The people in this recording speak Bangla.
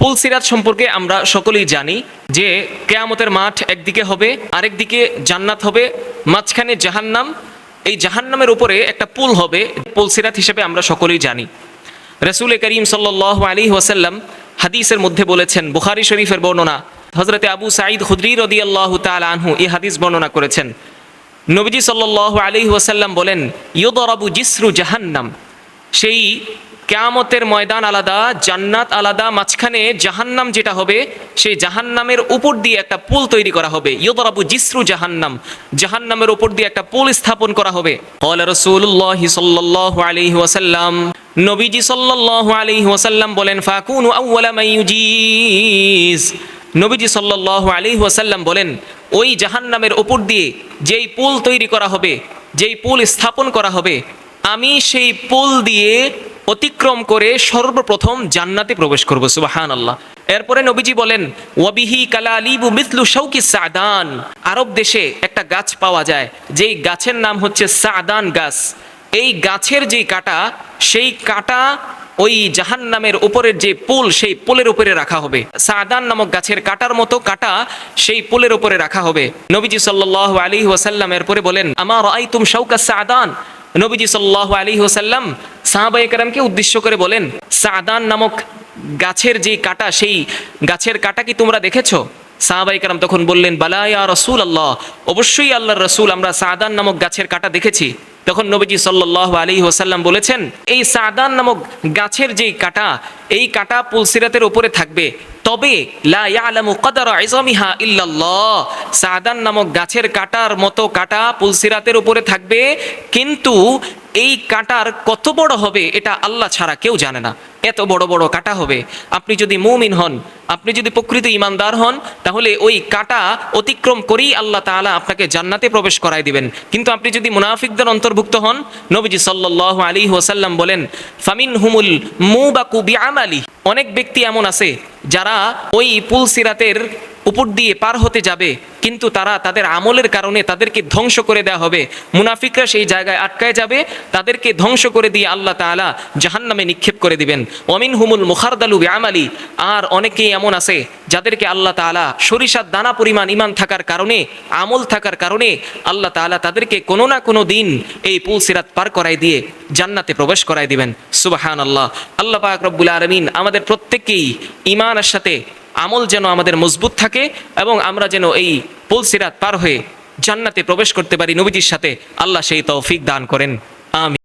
পুলসিরাত সম্পর্কে আমরা সকলেই জানি যে কেয়ামতের মাঠ একদিকে হবে, আরেকদিকে জান্নাত হবে, মাঝখানে জাহান্নাম। এই জাহান্নামের উপরে একটা পুল হবে পুলসিরাত হিসেবে আমরা সকলেই জানি। রসুল করিম সাল্লাহ আলী ওয়াসাল্লাম হাদিসের মধ্যে বলেছেন, বুখারি শরীফের বর্ণনা হজরতে আবু সাঈদ খুদ্রি রদি আল্লাহ আনহু এই হাদিস বর্ণনা করেছেন। নবীজি সাল্লাহ আলী ওয়াসাল্লাম বলেন ইয়োদরাবু জিসরু জাহান্নাম। সেই কেয়ামতের ময়দান আলাদা, জান্নাত আলাদা, মাঝখানে জাহান্নাম যেটা হবে, সেই জাহান্নামের উপর দিয়ে একটা পুল তৈরি করা হবে। ইয়োদরাবু জিসরু জাহান্নাম, জাহান্নামের উপর দিয়ে একটা পুল স্থাপন করা হবে। কলা রসুল্লাহ সাল্লাহ আলাইহি ওয়াসাল্লাম, নবীজি সাল্লাল্লাহু আলাইহি ওয়াসাল্লাম বলেন, ফাকুনু আউওয়ালা মাইয়ুজিজ নবীজি সাল্লাল্লাহু আলাইহি ওয়াসাল্লাম বলেন, ওই জাহান্নামের উপর দিয়ে যেই পুল তৈরি করা হবে, যেই পুল স্থাপন করা হবে, আমি সেই পুল দিয়ে অতিক্রম করে সর্বপ্রথম জান্নাতে প্রবেশ করব সুবাহান আল্লাহ এরপরে নবীজি বলেন, ওয়াবিহি কালালিবু মিথলু শৌকি সাদান। আরব দেশে একটা গাছ পাওয়া যায়, যেই গাছের নাম হচ্ছে সাদান গাছ। এই গাছের যে কাটা, সেই কাটা ওই জাহান্নামের উপরের যে পুল, সেই পুলের উপরে রাখা হবে। সাদান নামক গাছের কাটার মতো কাটা সেই পুলের উপরে রাখা হবে। নবীজি সাল্লাহ আলী ওয়াসাল্লাম এরপরে বলেন আমার আই তুম সাদান? নবীজি সাল্লাহ আলী হোসাল্লাম সাহাবা একরামকে উদ্দেশ্য করে বলেন, সাদান নামক গাছের যে কাটা, সেই গাছের কাটা কি তোমরা দেখেছ? সাহাবাই কারাম তখন বললেন বালায়া রসুল আল্লাহ অবশ্যই আল্লাহর রসুল, আমরা সাদান নামক গাছের কাটা দেখেছি। তখন নবীজি সাল্লাহ আলী ওসাল্লাম বলেছেন, এই সাদান নামক গাছের যেই কাটা, এই কাটা পুলসিরাতের উপরে থাকবে। তবে সাদান নামক গাছের কাটার মতো কাটা পুলসিরাতের উপরে থাকবে, কিন্তু এই কাটার কত বড় হবে এটা আল্লাহ ছাড়া কেউ জানে না। এত বড় বড় কাটা হবে। আপনি যদি মুমিন হন, আপনি যদি প্রকৃত ইমানদার হন, তাহলে ওই কাটা অতিক্রম করেই আল্লাহ তাআলা আপনাকে জান্নাতে প্রবেশ করায় দিবেন। কিন্তু আপনি যদি মুনাফিকদের অন্তর্ভুক্ত হন, নবীজি সাল্লাহ আলী ওসাল্লাম বলেন ফামিন হুমুল মু বা কুবি আমালি অনেক ব্যক্তি এমন আছে যারা ওই পুল সিরাতের উপর দিয়ে পার হতে যাবে, কিন্তু তারা তাদের আমলের কারণে তাদেরকে ধ্বংস করে দেওয়া হবে। মুনাফিকরা সেই জায়গায় আটকায় যাবে, তাদেরকে ধ্বংস করে দিয়ে আল্লাহ তাআলা জাহান্নামে নিক্ষেপ করে দিবেন। অমিন হুমুল মুখারদালু আমালি আর অনেকেই এমন আছে যাদেরকে আল্লাহ তাআলা সরিষার দানা পরিমাণ ইমান থাকার কারণে, আমল থাকার কারণে আল্লাহ তাআলা তাদেরকে কোনো না কোনো দিন এই পুল সিরাত পার করাই দিয়ে জান্নাতে প্রবেশ করাই দিবেন। সুবাহান আল্লাহ আল্লাহ পাক রব্বুল আলমিন আমাদের প্রত্যেককেই ইমানের সাথে আমল যেন আমাদের মজবুত থাকে এবং আমরা যেন এই পুলসিরাত পার হয়ে জান্নাতে প্রবেশ করতে পারি। নবীজির সাথে আল্লাহ সেই তৌফিক দান করেন। আমি